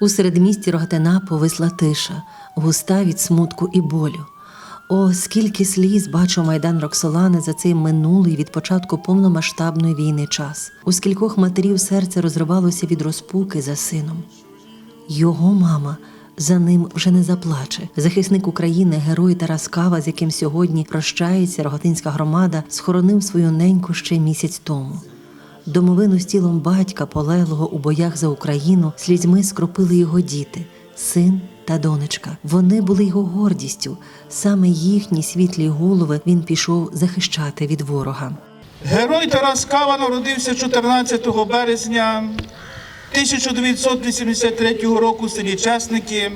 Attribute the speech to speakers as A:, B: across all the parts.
A: У середмісті Рогатина повисла тиша, густа від смутку і болю. О, скільки сліз бачив майдан Роксолани за цей минулий від початку повномасштабної війни час. У скількох матерів серце розривалося від розпуки за сином. Його мама за ним вже не заплаче. Захисник України, герой Тарас Кава, з яким сьогодні прощається Рогатинська громада, схоронив свою неньку ще місяць тому. Домовину з тілом батька, полеглого у боях за Україну, слізьми скропили його діти, син та донечка. Вони були його гордістю. Саме їхні світлі голови він пішов захищати від ворога.
B: Герой Тарас Кава народився 14 березня 1983 року в селі Чесники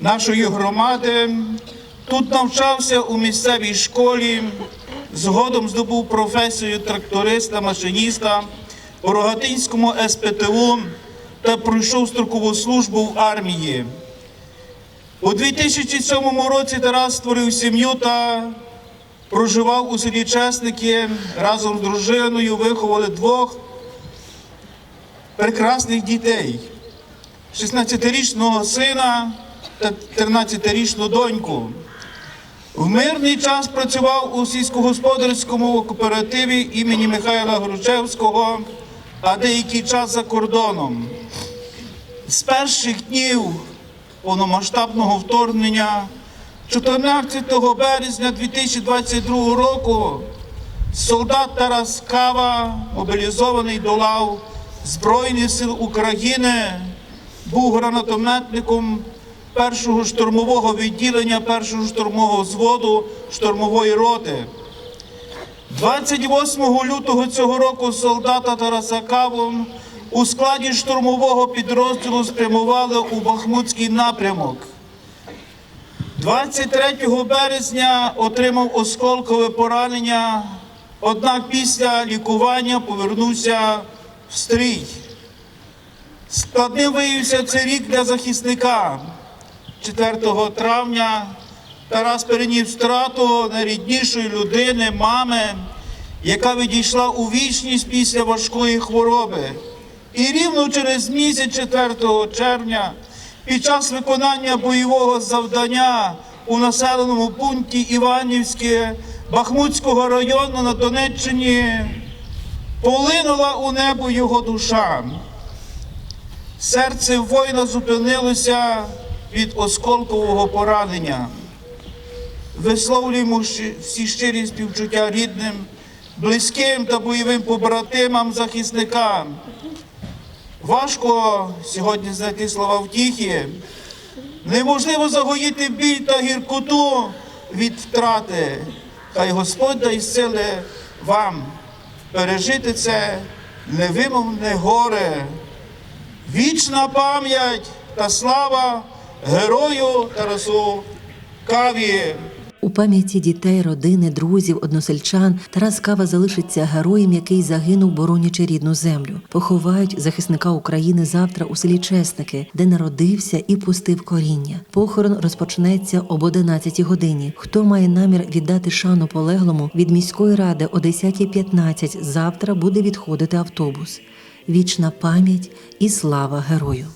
B: нашої громади. Тут навчався у місцевій школі, згодом здобув професію тракториста, машиніста у Рогатинському СПТУ та пройшов строкову службу в армії. У 2007 році Тарас створив сім'ю та проживав у селі Чесники разом з дружиною, виховали двох прекрасних дітей: 16-річного сина та 13-річну доньку. В мирний час працював у сільськогосподарському кооперативі імені Михайла Грушевського, а деякий час за кордоном. З перших днів повномасштабного вторгнення 14 березня 2022 року солдат Тарас Кава, мобілізований до лав Збройних сил України, був гранатометником першого штурмового відділення, першого штурмового взводу штурмової роти. 28 лютого цього року солдата Тараса Каву у складі штурмового підрозділу спрямували у Бахмутський напрямок. 23 березня отримав осколкове поранення, однак після лікування повернувся в стрій. Складним виявився цей рік для захисника. 4 травня Тарас переніс втрату найріднішої людини, мами, яка відійшла у вічність після важкої хвороби. І рівно через місяць, 4 червня, під час виконання бойового завдання у населеному пункті Іванівське Бахмутського району на Донеччині полинула у небо його душа. Серце воїна зупинилося від осколкового поранення. Висловлюємо всі щирі співчуття рідним, близьким та бойовим побратимам, захисникам. Важко сьогодні знайти слова втіхи. Неможливо загоїти біль та гіркоту від втрати. Хай Господь дай сили вам пережити це невимовне горе. Вічна пам'ять та слава герою Тарасу Каві.
A: У пам'яті дітей, родини, друзів, односельчан Тарас Кава залишиться героєм, який загинув, боронячи рідну землю. Поховають захисника України завтра у селі Чесники, де народився і пустив коріння. Похорон розпочнеться об 11 годині. Хто має намір віддати шану полеглому від міської ради о 10.15 завтра буде відходити автобус. Вічна пам'ять і слава герою.